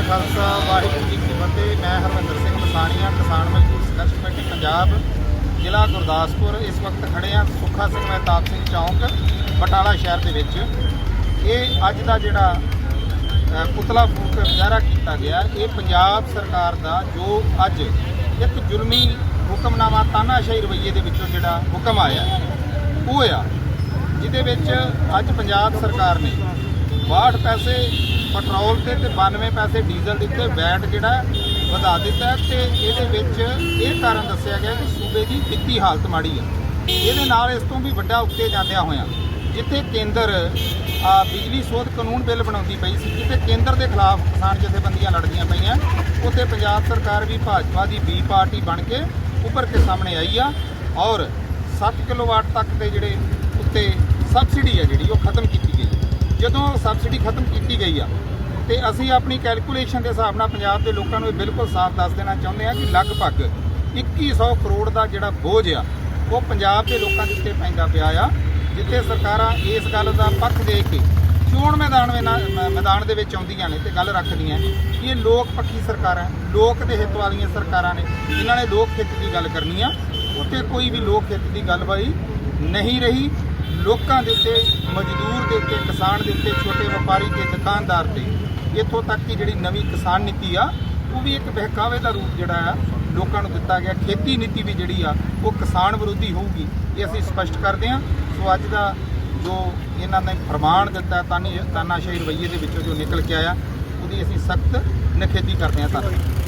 ਕਾ ਖਾਲਸਾ, ਵਾਹਿਗੁਰੂ ਜੀ ਕੀ ਫਤਿਹ। ਮੈਂ ਹਰਵਿੰਦਰ ਸਿੰਘ ਮਸਾਣੀਆਂ ਕਿਸਾਨ ਮਜ਼ਦੂਰ ਸੰਘਰਸ਼ ਕਮੇਟੀ, ਪੰਜਾਬ, ਜ਼ਿਲ੍ਹਾ ਗੁਰਦਾਸਪੁਰ। ਇਸ ਵਕਤ ਖੜੇ ਹਾਂ ਸੁੱਖਾ ਸਿੰਘ ਮਹਿਤਾਬ ਸਿੰਘ ਚੌਂਕ, ਬਟਾਲਾ ਸ਼ਹਿਰ ਦੇ ਵਿੱਚ। ਇਹ ਅੱਜ ਦਾ ਜਿਹੜਾ ਪੁਤਲਾ ਫੂਕ ਮੁਜ਼ਾਹਰਾ ਕੀਤਾ ਗਿਆ, ਇਹ ਪੰਜਾਬ ਸਰਕਾਰ ਦਾ ਜੋ ਅੱਜ ਇੱਕ ਜ਼ੁਲਮੀ ਹੁਕਮਨਾਮਾ ਤਾਨਾਸ਼ਾਹੀ ਰਵੱਈਏ ਦੇ ਵਿੱਚੋਂ ਜਿਹੜਾ ਹੁਕਮ ਆਇਆ, ਉਹ ਆ ਜਿਹਦੇ ਵਿੱਚ ਅੱਜ ਪੰਜਾਬ ਸਰਕਾਰ ਨੇ 62 ਪੈਸੇ ਪੈਟਰੋਲ ਤੇ ਤੇ 92 ਪੈਸੇ ਡੀਜ਼ਲ ਦੇ ਉੱਤੇ ਵੈਟ ਜਿਹੜਾ ਵਧਾ ਦਿੱਤਾ ਹੈ ਤੇ ਇਹਦੇ ਵਿੱਚ ਇਹ ਕਾਰਨ ਦੱਸਿਆ ਗਿਆ ਕਿ ਸੂਬੇ ਦੀ ਵਿੱਤੀ ਹਾਲਤ ਮਾੜੀ ਆ ਇਹਦੇ ਨਾਲ ਇਸ ਤੋਂ ਵੀ ਵੱਡਾ ਉੱਤੇ ਜਾਂਦਿਆਂ ਹੋਇਆ ਜਿੱਥੇ ਕੇਂਦਰ ਬਿਜਲੀ ਸੋਧ ਕਾਨੂੰਨ ਬਿੱਲ ਬਣਾਉਂਦੀ ਪਈ ਸੀ, ਜਿੱਥੇ ਕੇਂਦਰ ਦੇ ਖਿਲਾਫ ਕਿਸਾਨ ਜਥੇਬੰਦੀਆਂ ਲੜਦੀਆਂ ਪਈਆਂ, ਉੱਥੇ ਪੰਜਾਬ ਸਰਕਾਰ ਵੀ ਭਾਜਪਾ ਦੀ ਬੀ ਪਾਰਟੀ ਬਣ ਕੇ ਉੱਭਰ ਕੇ ਸਾਹਮਣੇ ਆਈ ਆ ਔਰ 7 ਕਿਲੋਵਾਟ ਤੱਕ ਦੇ ਜਿਹੜੇ ਉੱਤੇ ਸਬਸਿਡੀ ਆ ਜਿਹੜੀ ਉਹ ਖਤਮ ਕੀਤੀ ਗਈ ਜਦੋਂ ਸਬਸਿਡੀ ਖਤਮ ਕੀਤੀ ਗਈ ਆ, ਤੇ ਅਸੀਂ ਆਪਣੀ ਕੈਲਕੂਲੇਸ਼ਨ ਦੇ ਹਿਸਾਬ ਨਾਲ ਪੰਜਾਬ ਦੇ ਲੋਕਾਂ ਨੂੰ ਇਹ ਬਿਲਕੁਲ ਸਾਫ਼ ਦੱਸ ਦੇਣਾ ਚਾਹੁੰਦੇ ਆ ਕਿ ਲਗਭਗ 2100 ਕਰੋੜ ਦਾ ਜਿਹੜਾ ਬੋਝ ਆ, ਉਹ ਪੰਜਾਬ ਦੇ ਲੋਕਾਂ ਦੇ ਉੱਤੇ ਪੈਂਦਾ ਪਿਆ ਆ, ਜਿੱਥੇ ਸਰਕਾਰਾਂ ਇਸ ਗੱਲ ਦਾ ਪੱਖ ਦੇ ਕੇ ਚੋਣ ਮੈਦਾਨ ਵਿੱਚ ਮ- ਮੈਦਾਨ ਦੇ ਵਿੱਚ ਆਉਂਦੀਆਂ ਨੇ ਤੇ ਗੱਲ ਰੱਖਦੀਆਂ ਕਿ ਇਹ ਲੋਕ ਪੱਖੀ ਸਰਕਾਰਾਂ ਲੋਕ ਦੇ ਹਿੱਤ ਵਾਲੀਆਂ ਸਰਕਾਰਾਂ ਨੇ, ਜਿਨ੍ਹਾਂ ਨੇ ਲੋਕ ਹਿੱਤ ਦੀ ਗੱਲ ਕਰਨੀ ਆ, ਉੱਥੇ ਕੋਈ ਵੀ ਲੋਕ ਹਿੱਤ ਦੀ ਗੱਲਬਾਈ ਨਹੀਂ ਰਹੀ। ਲੋਕਾਂ ਦੇ ਉੱਤੇ, ਮਜ਼ਦੂਰ ਦੇ ਉੱਤੇ, ਕਿਸਾਨ ਦੇ ਉੱਤੇ, ਛੋਟੇ ਵਪਾਰੀ ਤੇ ਦੁਕਾਨਦਾਰ ਤੇ, ਇੱਥੋਂ ਤੱਕ ਕਿ ਜਿਹੜੀ ਨਵੀਂ ਕਿਸਾਨ ਨੀਤੀ ਆ, ਉਹ ਵੀ ਇੱਕ ਬਹਿਕਾਵੇ ਦਾ ਰੂਪ ਜਿਹੜਾ ਆ, ਲੋਕਾਂ ਨੂੰ ਦਿੱਤਾ ਗਿਆ। ਖੇਤੀ ਨੀਤੀ ਵੀ ਜਿਹੜੀ ਆ, ਉਹ ਕਿਸਾਨ ਵਿਰੋਧੀ ਹੋਊਗੀ, ਇਹ ਅਸੀਂ ਸਪਸ਼ਟ ਕਰਦੇ ਹਾਂ। ਸੋ ਅੱਜ ਦਾ ਜੋ ਇਹਨਾਂ ਨੇ ਫਰਮਾਨ ਦਿੱਤਾ, ਤਾਨੀ ਤਾਨਾਸ਼ਾਹੀ ਰਵੱਈਏ ਦੇ ਵਿੱਚੋਂ ਜੋ ਨਿਕਲ ਕੇ ਆਇਆ, ਉਹਦੀ ਅਸੀਂ ਸਖਤ ਨਿਖੇਧੀ ਕਰਦੇ ਹਾਂ ਧੰਨਵਾਦ।